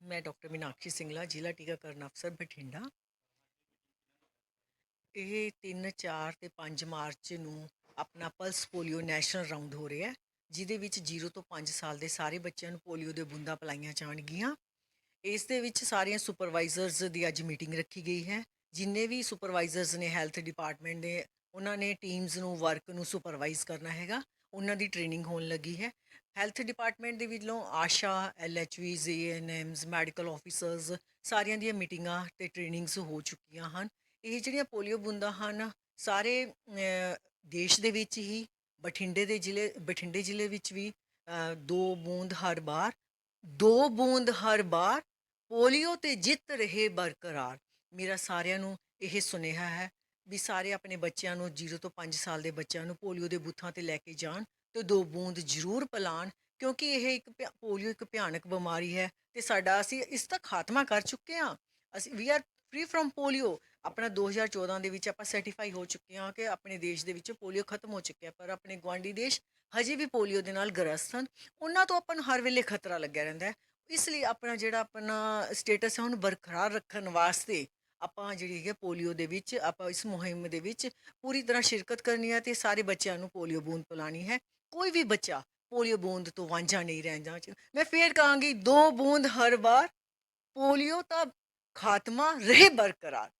ਮੈਂ ਡਾਕਟਰ ਮੀਨਾਕਸ਼ੀ ਸਿੰਗਲਾ, ਜ਼ਿਲ੍ਹਾ ਟੀਕਾਕਰਨ ਅਫਸਰ, ਬਠਿੰਡਾ। ਇਹ 3 4 ਤੇ 5 ਮਾਰਚ ਨੂੰ ਆਪਣਾ ਪਲਸ ਪੋਲੀਓ ਨੈਸ਼ਨਲ ਰਾਉਂਡ ਹੋ ਰਿਹਾ ਹੈ, ਜਿਹਦੇ ਵਿੱਚ 0 ਤੋਂ 5 ਸਾਲ ਦੇ ਸਾਰੇ ਬੱਚਿਆਂ ਨੂੰ ਪੋਲੀਓ ਦੇ ਬੂੰਦਾਂ ਪਿਲਾਈਆਂ ਜਾਣਗੀਆਂ। ਇਸ ਦੇ ਵਿੱਚ ਸਾਰੀਆਂ ਸੁਪਰਵਾਈਜ਼ਰਸ ਦੀ ਅੱਜ ਮੀਟਿੰਗ ਰੱਖੀ ਗਈ ਹੈ। ਜਿੰਨੇ ਵੀ ਸੁਪਰਵਾਈਜ਼ਰਸ ਨੇ ਹੈਲਥ ਡਿਪਾਰਟਮੈਂਟ ਦੇ, ਉਹਨਾਂ ਨੇ ਟੀਮਸ ਨੂੰ ਵਰਕ ਨੂੰ ਸੁਪਰਵਾਈਜ਼ ਕਰਨਾ ਹੈਗਾ। ਉਹਨਾਂ ਦੀ ਟ੍ਰੇਨਿੰਗ ਹੋਣ ਲੱਗੀ ਹੈ। ਹੈਲਥ ਡਿਪਾਰਟਮੈਂਟ ਦੇ ਵਿੱਚੋਂ ਆਸ਼ਾ ਐਲਐਚਵੀਜ਼ ਏਐਨਐਮਸ ਮੈਡੀਕਲ ਆਫੀਸਰਸ ਸਾਰਿਆਂ ਦੀਆਂ ਮੀਟਿੰਗਾਂ ਤੇ ਟ੍ਰੇਨਿੰਗਸ ਹੋ ਚੁੱਕੀਆਂ ਹਨ। ਇਹ ਜਿਹੜੀਆਂ ਪੋਲੀਓ ਬੂੰਦਾਂ ਹਨ, ਸਾਰੇ ਦੇਸ਼ ਦੇ ਵਿੱਚ ਹੀ, ਬਠਿੰਡੇ ਦੇ ਜ਼ਿਲ੍ਹੇ, ਬਠਿੰਡੇ ਜ਼ਿਲ੍ਹੇ ਵਿੱਚ ਵੀ ਦੋ ਬੂੰਦ ਹਰ ਬਾਰ, ਦੋ ਬੂੰਦ ਹਰ ਬਾਰ ਪੋਲੀਓ ਤੇ ਜਿੱਤ ਰਹੇ ਬਰਕਰਾਰ। ਮੇਰਾ ਸਾਰਿਆਂ ਨੂੰ ਇਹ ਸੁਨੇਹਾ ਹੈ ਵੀ ਸਾਰੇ ਆਪਣੇ ਬੱਚਿਆਂ ਨੂੰ 0 ਤੋਂ 5 ਸਾਲ ਦੇ ਬੱਚਿਆਂ ਨੂੰ ਪੋਲੀਓ ਦੇ ਬੂਥਾਂ ਤੇ ਲੈ ਕੇ ਜਾਣ ਤੇ ਦੋ ਬੂੰਦ ਜ਼ਰੂਰ ਪਿਲਾਣ, ਕਿਉਂਕਿ ਇਹ ਇੱਕ ਪੋਲੀਓ ਇੱਕ ਭਿਆਨਕ ਬਿਮਾਰੀ ਹੈ ਤੇ ਸਾਡਾ ਅਸੀਂ ਇਸ ਦਾ ਖਾਤਮਾ ਕਰ ਚੁੱਕੇ ਹਾਂ। ਅਸੀਂ we are free from polio. ਆਪਣਾ 2014 ਦੇ ਵਿੱਚ ਆਪਾਂ ਸਰਟੀਫਾਈ ਹੋ ਚੁੱਕੇ ਹਾਂ ਕਿ ਆਪਣੇ ਦੇਸ਼ ਦੇ ਵਿੱਚ ਪੋਲੀਓ ਖਤਮ ਹੋ ਚੁੱਕਿਆ, ਪਰ ਆਪਣੇ ਗੁਆਂਢੀ ਦੇਸ਼ ਹਜੇ ਵੀ ਪੋਲੀਓ ਦੇ ਨਾਲ ਗ੍ਰਸਤ ਹਨ। ਉਹਨਾਂ ਤੋਂ ਆਪਾਂ ਨੂੰ ਹਰ ਵੇਲੇ ਖਤਰਾ ਲੱਗਿਆ ਰਹਿੰਦਾ ਹੈ। ਇਸ ਲਈ ਆਪਣਾ ਜਿਹੜਾ ਆਪਣਾ ਸਟੇਟਸ ਹੈ, ਉਹਨੂੰ ਬਰਕਰਾਰ ਰੱਖਣ ਵਾਸਤੇ ਆਪਾਂ ਜਿਹੜੀ ਹੈ ਪੋਲੀਓ ਦੇ ਵਿੱਚ, ਆਪਾਂ ਇਸ ਮੁਹਿੰਮ ਦੇ ਵਿੱਚ ਪੂਰੀ ਤਰ੍ਹਾਂ ਸ਼ਿਰਕਤ ਕਰਨੀ ਹੈ ਤੇ ਸਾਰੇ ਬੱਚਿਆਂ ਨੂੰ ਪੋਲੀਓ ਬੂੰਦ ਪਿਲਾਣੀ ਹੈ। ਕੋਈ ਵੀ ਬੱਚਾ ਪੋਲੀਓ ਬੂੰਦ ਤੋਂ ਵਾਂਝਾ ਨਹੀਂ ਰਹਿਣਾ ਚਾਹੀਦਾ ਮੈਂ ਫੇਰ ਕਹਾਂਗੀ ਦੋ ਬੂੰਦ ਹਰ ਵਾਰ, ਪੋਲੀਓ ਤਾਂ ਖਾਤਮਾ ਰਹੇ ਬਰਕਰਾਰ।